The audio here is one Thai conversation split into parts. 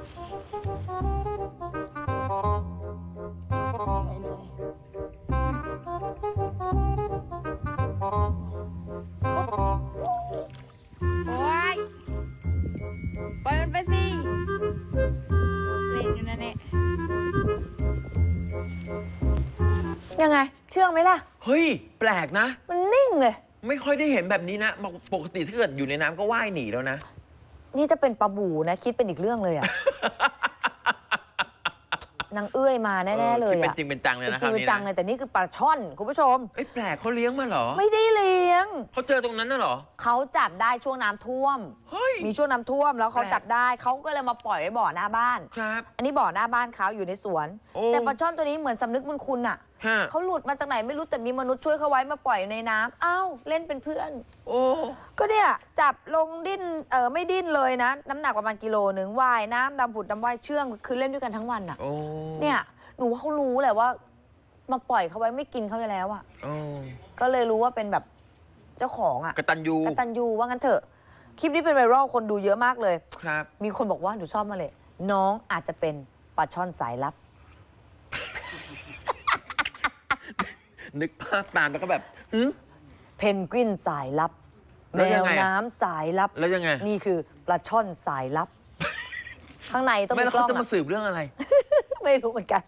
โอ๊ยปล่อยมันไปสิ เล่นอยู่นั่นแหละยังไง เชื่องไหมล่ะ เฮ้ย แปลกนะ มันนิ่งเลย ไม่ค่อยได้เห็นแบบนี้นะ ปกปกติถ้าเกิดอยู่ในน้ำก็ว่ายหนีแล้วนะ นี่จะเป็นปลาบูนะ คิดเป็นอีกเรื่องเลยอะ นางเอื้อยมาแน่ๆเลยคิดเป็นอะจริงเป็นจังเลยนะจริงคๆนี้จังเลยแต่นี่คือปลาช่อนคุณผู้ชม เอ้ยแปลกเขาเลี้ยงมาเหรอไม่ได้เลี้ยง เขาเจอตรงนั้นน่ะเหรอเขาจับได้ช่วงน้ำท่วม เฮ้ย มีช่วงน้ำท่วมแล้วเขาแปลก จับได้เขาก็เลยมาปล่อยไว้บ่อหน้าบ้าน ครับ อันนี้บ่อหน้าบ้านเขาอยู่ในสวน โอ้ แต่ปลาช่อนตัวนี้เหมือนสำนึกบุญคุณอะ ฮะ เขาหลุดมาจากไหนไม่รู้แต่มีมนุษย์ช่วยเขาไว้มาปล่อยในน้ำอ้าวเล่นเป็นเพื่อน โอ้ ก็เนี่ยจับลงดิ้นเออไม่ดิ้นเลยนะ น้ำหนักประมาณกิโลหนึ่งว่ายน้ำดำผุดดำว่ายเชื่องคือเล่นด้วยกันทั้งวันอะโอ้เนี่ยหนูว่าเขารู้แหละว่า มาปล่อยเขาไว้ไม่กินเขาไปแล้วอะโอ้ก็เลยรู้ว่าเป็นแบบเจ้าของอะกตันยูกตันยูว่างั้นเถอะ คลิปนี้เป็นไวรัลคนดูเยอะมากเลย ครับ มีคนบอกว่าหนูชอบมากเลย น้องอาจจะเป็นปลาช่อนสายลับ นึกภาพตามแล้วก็แบบหืมเพนกวินสายลับ แล้แมวยัวงไงอะน้ำสายลับแล้วยังไง นี่คือปลาช่อนสายลับ ข้างในต้องไม่มีแล้วกล้เขาองจะมาอะ สืบเรื่องอะไร ไม่รู้เหมือนกัน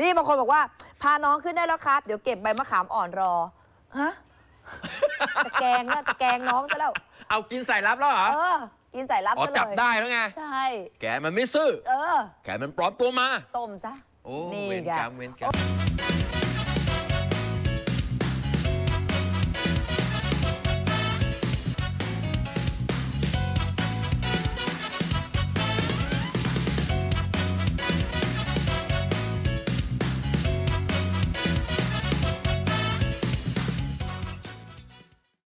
นี่บางคนบอกว่า พาน้องขึ้นได้แล้วครับ เดี๋ยวเก็บใบมะขามอ่อนรอ ฮะ จะแกงแล้วจะแกงน้องจะแล้ว เอากินสายลับแล้วเหรอเออ กินสายลับอ๋อซะเลยจับได้แล้วไง ใช่ แกมันไม่ซื่อ เออ แกมันปลอมตัวมา ต้มซะ โอ้ นี่เวรไง กรรมเวรกรรม